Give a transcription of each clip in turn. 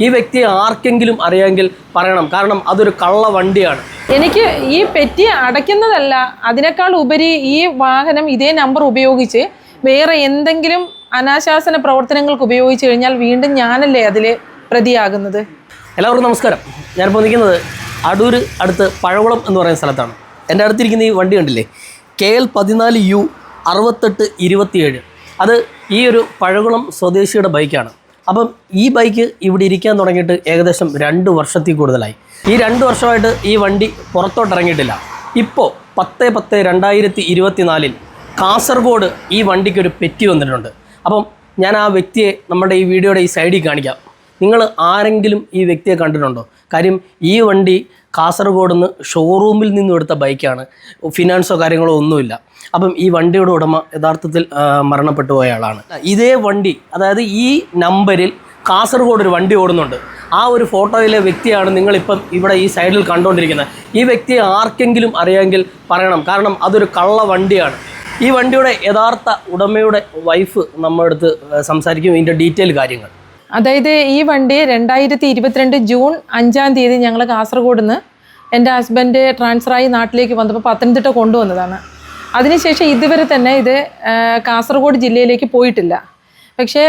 ഈ വ്യക്തിയെ ആർക്കെങ്കിലും അറിയാമെങ്കിൽ പറയണം. കാരണം അതൊരു കള്ള വണ്ടിയാണ്. എനിക്ക് ഈ പെറ്റി അടയ്ക്കുന്നതല്ല അതിനേക്കാൾ ഉപരി ഈ വാഹനം ഇതേ നമ്പർ ഉപയോഗിച്ച് വേറെ എന്തെങ്കിലും അനാശാസന പ്രവർത്തനങ്ങൾക്ക് ഉപയോഗിച്ച് കഴിഞ്ഞാൽ വീണ്ടും ഞാനല്ലേ അതിൽ പ്രതിയാകുന്നത്? എല്ലാവർക്കും നമസ്കാരം. ഞാനിപ്പോൾ നിൽക്കുന്നത് അടൂർ അടുത്ത് പഴകുളം എന്ന് പറയുന്ന സ്ഥലത്താണ്. എന്റെ അടുത്തിരിക്കുന്ന ഈ വണ്ടി കണ്ടില്ലേ? കെ എൽ പതിനാല് യു അറുപത്തെട്ട് ഇരുപത്തിയേഴ്. അത് ഈ ഒരു പഴകുളം സ്വദേശിയുടെ ബൈക്കാണ് അപ്പം ഈ ബൈക്ക് ഇവിടെ ഇരിക്കാൻ തുടങ്ങിയിട്ട് ഏകദേശം രണ്ട് വർഷത്തിൽ കൂടുതലായി. ഈ രണ്ട് വർഷമായിട്ട് ഈ വണ്ടി പുറത്തോട്ട് ഇറങ്ങിയിട്ടില്ല. ഇപ്പോൾ പത്ത് പത്ത് രണ്ടായിരത്തി ഇരുപത്തിനാലിൽ കാസർഗോഡ് ഈ വണ്ടിക്ക് ഒരു പെറ്റി വന്നിട്ടുണ്ട്. അപ്പം ഞാൻ ആ വ്യക്തിയെ നമ്മുടെ ഈ വീഡിയോയുടെ ഈ സൈഡിൽ കാണിക്കാം. നിങ്ങൾ ആരെങ്കിലും ഈ വ്യക്തിയെ കണ്ടിട്ടുണ്ടോ? കാര്യം ഈ വണ്ടി കാസർഗോഡ് നിന്ന് ഷോറൂമിൽ നിന്നും എടുത്ത ബൈക്കാണ്. ഫിനാൻസോ കാര്യങ്ങളോ ഒന്നുമില്ല. അപ്പം ഈ വണ്ടിയുടെ ഉടമ യഥാർത്ഥത്തിൽ മരണപ്പെട്ടു പോയ ആളാണ്. ഇതേ വണ്ടി അതായത് ഈ നമ്പരിൽ കാസർഗോഡ് ഒരു വണ്ടി ഓടുന്നുണ്ട്. ആ ഒരു ഫോട്ടോയിലെ വ്യക്തിയാണ് നിങ്ങളിപ്പം ഇവിടെ ഈ സൈഡിൽ കണ്ടുകൊണ്ടിരിക്കുന്നത് ഈ വ്യക്തിയെ ആർക്കെങ്കിലും അറിയാമെങ്കിൽ പറയണം. കാരണം അതൊരു കള്ള വണ്ടിയാണ്. ഈ വണ്ടിയുടെ യഥാർത്ഥ ഉടമയുടെ വൈഫ് നമ്മുടെ അടുത്ത് സംസാരിക്കും. ഇതിന്റെ ഡീറ്റെയിൽ കാര്യങ്ങൾ. അതായത് ഈ വണ്ടി രണ്ടായിരത്തി ഇരുപത്തിരണ്ട് ജൂൺ അഞ്ചാം തീയതി ഞങ്ങൾ കാസർഗോഡ് നിന്ന് എന്റെ ഹസ്ബൻഡ് ട്രാൻസ്ഫറായി നാട്ടിലേക്ക് വന്നപ്പോൾ പത്തനംതിട്ട കൊണ്ടുവന്നതാണ്. അതിനുശേഷം ഇതുവരെ തന്നെ ഇത് കാസർഗോഡ് ജില്ലയിലേക്ക് പോയിട്ടില്ല. പക്ഷേ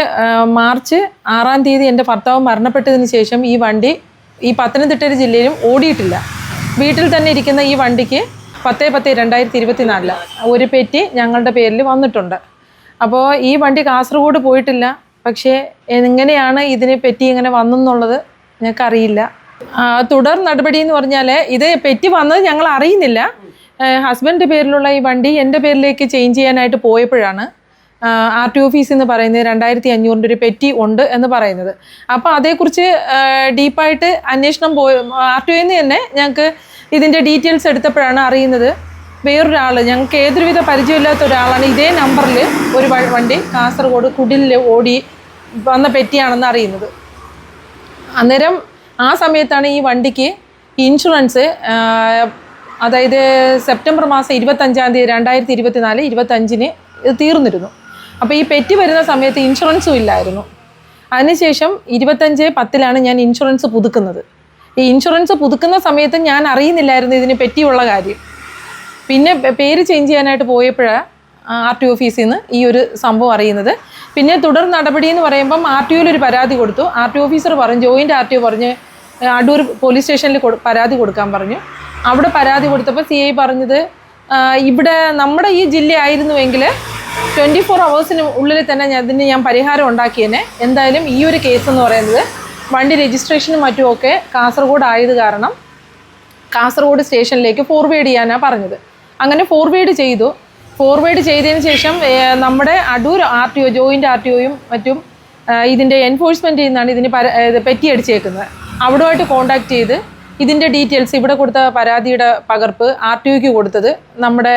മാർച്ച് ആറാം തീയതി എന്റെ ഭർത്താവ് മരണപ്പെട്ടതിന് ശേഷം ഈ വണ്ടി ഈ പത്തനംതിട്ട ജില്ലയിലും ഓടിയിട്ടില്ല. വീട്ടിൽ തന്നെ ഇരിക്കുന്ന ഈ വണ്ടിക്ക് പത്ത് പത്ത് രണ്ടായിരത്തി ഇരുപത്തി നാലിൽ ഒരു പെറ്റി ഞങ്ങളുടെ പേരിൽ വന്നിട്ടുണ്ട്. അപ്പോൾ ഈ വണ്ടി കാസർഗോഡ് പോയിട്ടില്ല. പക്ഷേ എങ്ങനെയാണ് ഇതിനെ പറ്റി ഇങ്ങനെ വന്നെന്നുള്ളത് ഞങ്ങൾക്കറിയില്ല. ആ, തുടർ നടപടി എന്ന് പറഞ്ഞാൽ ഇത് പെറ്റി വന്നത് ഞങ്ങൾ അറിയുന്നില്ല. ഹസ്ബൻഡ് പേരിലുള്ള ഈ വണ്ടി എന്റെ പേരിലേക്ക് ചേഞ്ച് ചെയ്യാനായിട്ട് പോയപ്പോഴാണ് ആർ ടി ഓഫീസ് എന്ന് പറയുന്നത് രണ്ടായിരത്തി അഞ്ഞൂറിന്റെ ഒരു പെറ്റി ഉണ്ട് എന്ന് പറയുന്നത്. അപ്പോൾ അതേക്കുറിച്ച് ഡീപ്പായിട്ട് അന്വേഷണം പോയി ആർ ടി ഒയിൽ തന്നെ ഞങ്ങൾക്ക് ഇതിന്റെ ഡീറ്റെയിൽസ് എടുത്തപ്പോഴാണ് അറിയുന്നത്. വേറൊരാൾ ഞങ്ങൾക്ക് ഏതൊരുവിധ പരിചയമില്ലാത്ത ഒരാളാണ് ഇതേ നമ്പറിൽ ഒരു വണ്ടി കാസർഗോഡ് കുടിലിൽ ഓടി വന്ന പെറ്റിയാണെന്ന് അറിയുന്നത്. അന്നേരം ആ സമയത്താണ് ഈ വണ്ടിക്ക് ഇൻഷുറൻസ് അതായത് സെപ്റ്റംബർ മാസം ഇരുപത്തഞ്ചാം തീയതി രണ്ടായിരത്തി ഇരുപത്തിനാല് ഇരുപത്തഞ്ചിന് ഇത് തീർന്നിരുന്നു. അപ്പോൾ ഈ പെറ്റി വരുന്ന സമയത്ത് ഇൻഷുറൻസും ഇല്ലായിരുന്നു. അതിനുശേഷം ഇരുപത്തഞ്ച് പത്തിലാണ് ഞാൻ ഇൻഷുറൻസ് പുതുക്കുന്നത്. ഈ ഇൻഷുറൻസ് പുതുക്കുന്ന സമയത്ത് ഞാൻ അറിയുന്നില്ലായിരുന്നു ഇതിന് പറ്റിയുള്ള കാര്യം. പിന്നെ പേര് ചേഞ്ച് ചെയ്യാനായിട്ട് പോയപ്പോഴാണ് ആർ ടി ഓഫീസിൽ നിന്ന് ഈ ഒരു സംഭവം അറിയുന്നത്. പിന്നെ തുടർ നടപടി എന്ന് പറയുമ്പം ആർ ടി ഒരു പരാതി കൊടുത്തു. ആർ ടി ഓഫീസർ പറഞ്ഞു ജോയിന്റ് ആർ ടി ഒ പറഞ്ഞ് അടൂർ പോലീസ് സ്റ്റേഷനിൽ പരാതി കൊടുക്കാൻ പറഞ്ഞു. അവിടെ പരാതി കൊടുത്തപ്പോൾ സി ഐ പറഞ്ഞത് ഇവിടെ നമ്മുടെ ഈ ജില്ല ആയിരുന്നുവെങ്കിൽ ട്വന്റി ഫോർ അവേഴ്സിന് ഉള്ളിൽ തന്നെ ഞാൻ ഇതിന് ഞാൻ പരിഹാരം ഉണ്ടാക്കിയേനെ. എന്തായാലും ഈ ഒരു കേസ് എന്ന് പറയുന്നത് വണ്ടി രജിസ്ട്രേഷനും മറ്റുമൊക്കെ കാസർഗോഡ് ആയത് കാരണം കാസർഗോഡ് സ്റ്റേഷനിലേക്ക് ഫോർവേഡ് ചെയ്യാനാണ് പറഞ്ഞത്. അങ്ങനെ ഫോർവേഡ് ചെയ്തു. ഫോർവേഡ് ചെയ്തതിന് ശേഷം നമ്മുടെ Adoor R T O joint R T ഒയും മറ്റും ഇതിന്റെ എൻഫോഴ്സ്മെന്റിൽ നിന്നാണ് ഇതിന് പര പെറ്റി അടിച്ചേക്കുന്നത് അവിടുമായിട്ട് കോണ്ടാക്ട് ചെയ്ത് ഇതിന്റെ ഡീറ്റെയിൽസ് ഇവിടെ കൊടുത്ത പരാതിയുടെ പകർപ്പ് ആർ ടി ഒക്ക് കൊടുത്തത്. നമ്മുടെ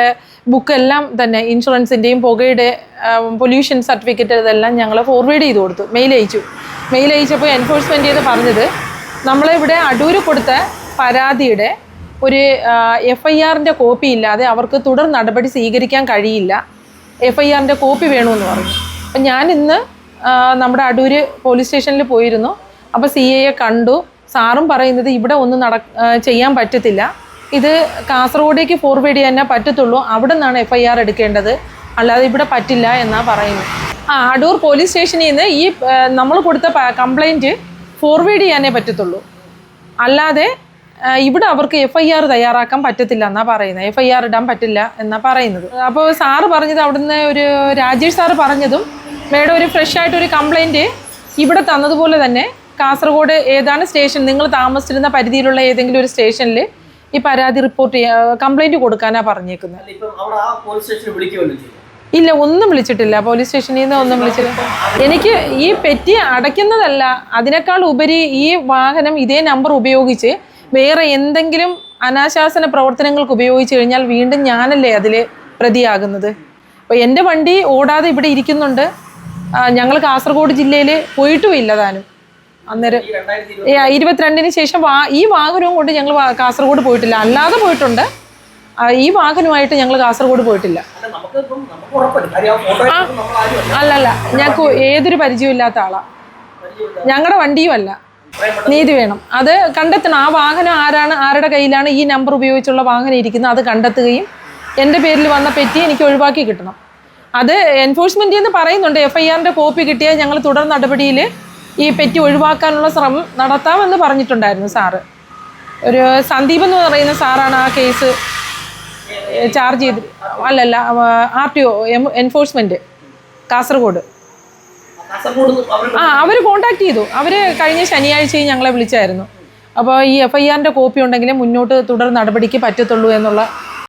ബുക്ക് എല്ലാം തന്നെ ഇൻഷുറൻസിന്റെയും പുകയുടെ പൊല്യൂഷൻ സർട്ടിഫിക്കറ്റ് ഇതെല്ലാം ഞങ്ങൾ ഫോർവേഡ് ചെയ്ത് കൊടുത്തു. മെയിൽ അയച്ചു. മെയിൽ അയച്ചപ്പോൾ എൻഫോഴ്സ്മെന്റ് ചെയ്ത് പറഞ്ഞത് നമ്മളിവിടെ അടൂർ കൊടുത്ത പരാതിയുടെ ഒരു എഫ് ഐ ആറിന്റെ കോപ്പി ഇല്ലാതെ അവർക്ക് തുടർ നടപടി സ്വീകരിക്കാൻ കഴിയില്ല. എഫ് ഐ ആറിന്റെ കോപ്പി വേണമെന്ന് പറഞ്ഞു. അപ്പം ഞാൻ ഇന്ന് നമ്മുടെ അടൂര് പോലീസ് സ്റ്റേഷനിൽ പോയിരുന്നു. അപ്പോൾ സി എയെ കണ്ടു. സാറും പറയുന്നത് ഇവിടെ ഒന്നും നട ചെയ്യാൻ പറ്റത്തില്ല. ഇത് കാസർഗോഡേക്ക് ഫോർവേഡ് ചെയ്യാനേ പറ്റത്തുള്ളൂ. അവിടെ നിന്നാണ് എഫ് ഐ ആർ എടുക്കേണ്ടത്. അല്ലാതെ ഇവിടെ പറ്റില്ല എന്നാണ് പറയുന്നത്. ആ അടൂർ പോലീസ് സ്റ്റേഷനിൽ നിന്ന് ഈ നമ്മൾ കൊടുത്ത കംപ്ലൈന്റ് ഫോർവേഡ് ചെയ്യാനേ പറ്റത്തുള്ളൂ. അല്ലാതെ ഇവിടെ അവർക്ക് എഫ് ഐ ആർ തയ്യാറാക്കാൻ പറ്റത്തില്ല എന്നാ പറയുന്നത്. എഫ് ഐ ആർ ഇടാൻ പറ്റില്ല എന്നാ പറയുന്നത്. അപ്പോൾ സാറ് പറഞ്ഞത് അവിടുന്ന് ഒരു രാജേഷ് സാറ് പറഞ്ഞതും മേഡം ഒരു ഫ്രഷ് ആയിട്ട് ഒരു കംപ്ലൈന്റ് ഇവിടെ തന്നതുപോലെ തന്നെ കാസർഗോഡ് ഏതാണ് സ്റ്റേഷൻ നിങ്ങൾ താമസിച്ചിരുന്ന പരിധിയിലുള്ള ഏതെങ്കിലും ഒരു സ്റ്റേഷനിൽ ഈ പരാതി റിപ്പോർട്ട് ചെയ്യാ കംപ്ലൈന്റ് കൊടുക്കാനാണ് പറഞ്ഞേക്കുന്നത്. ഇല്ല ഒന്നും വിളിച്ചിട്ടില്ല. പോലീസ് സ്റ്റേഷനിൽ നിന്ന് ഒന്നും വിളിച്ചിട്ടില്ല എനിക്ക് ഈ പെറ്റി അടയ്ക്കുന്നതല്ല അതിനേക്കാൾ ഉപരി ഈ വാഹനം ഇതേ നമ്പർ ഉപയോഗിച്ച് വേറെ എന്തെങ്കിലും അനാശാസന പ്രവർത്തനങ്ങൾക്ക് ഉപയോഗിച്ച് കഴിഞ്ഞാൽ വീണ്ടും ഞാനല്ലേ അതിൽ പ്രതിയാകുന്നത്? അപ്പോൾ എന്റെ വണ്ടി ഓടാതെ ഇവിടെ ഇരിക്കുന്നുണ്ട്. ഞങ്ങൾ കാസർഗോഡ് ജില്ലയിൽ പോയിട്ടുമില്ല താനും. അന്നേരം ഇരുപത്തിരണ്ടിന് ശേഷം വാ ഈ വാഹനവും കൊണ്ട് ഞങ്ങൾ കാസർഗോഡ് പോയിട്ടില്ല. അല്ലാതെ പോയിട്ടുണ്ട്. ഈ വാഹനമായിട്ട് ഞങ്ങൾ കാസർഗോഡ് പോയിട്ടില്ല. അല്ലല്ല. ഞങ്ങൾക്ക് ഏതൊരു പരിചയമില്ലാത്ത ആളാണ് ഞങ്ങളുടെ വണ്ടിയും അല്ല നീതി വേണം. അത് കണ്ടെത്തണം. ആ വാഹനം ആരാണ് ആരുടെ കയ്യിലാണ് ഈ നമ്പർ ഉപയോഗിച്ചുള്ള വാഹനം ഇരിക്കുന്നത് അത് കണ്ടെത്തുകയും എന്റെ പേരിൽ വന്ന പെറ്റി എനിക്ക് ഒഴിവാക്കി കിട്ടണം. അത് എൻഫോഴ്സ്മെന്റിൽ നിന്ന് പറയുന്നുണ്ട്. എഫ് ഐ ആറിന്റെ കോപ്പി കിട്ടിയാൽ ഞങ്ങൾ തുടർ നടപടിയിൽ ഈ പെറ്റി ഒഴിവാക്കാനുള്ള ശ്രമം നടത്താമെന്ന് പറഞ്ഞിട്ടുണ്ടായിരുന്നു സാറ്. ഒരു സന്ദീപ് എന്ന് പറയുന്ന സാറാണ് ആ കേസ് ചാർജ് ചെയ്ത് അല്ലല്ല R T O enforcement Kasaragod. ആ അവർ കോണ്ടാക്ട് ചെയ്തു. അവർ കഴിഞ്ഞ ശനിയാഴ്ചയും ഞങ്ങളെ വിളിച്ചായിരുന്നു. അപ്പോൾ ഈ എഫ് ഐ ആറിന്റെ കോപ്പി ഉണ്ടെങ്കിൽ മുന്നോട്ട് തുടർ നടപടിക്ക് പറ്റത്തുള്ളൂ എന്നുള്ള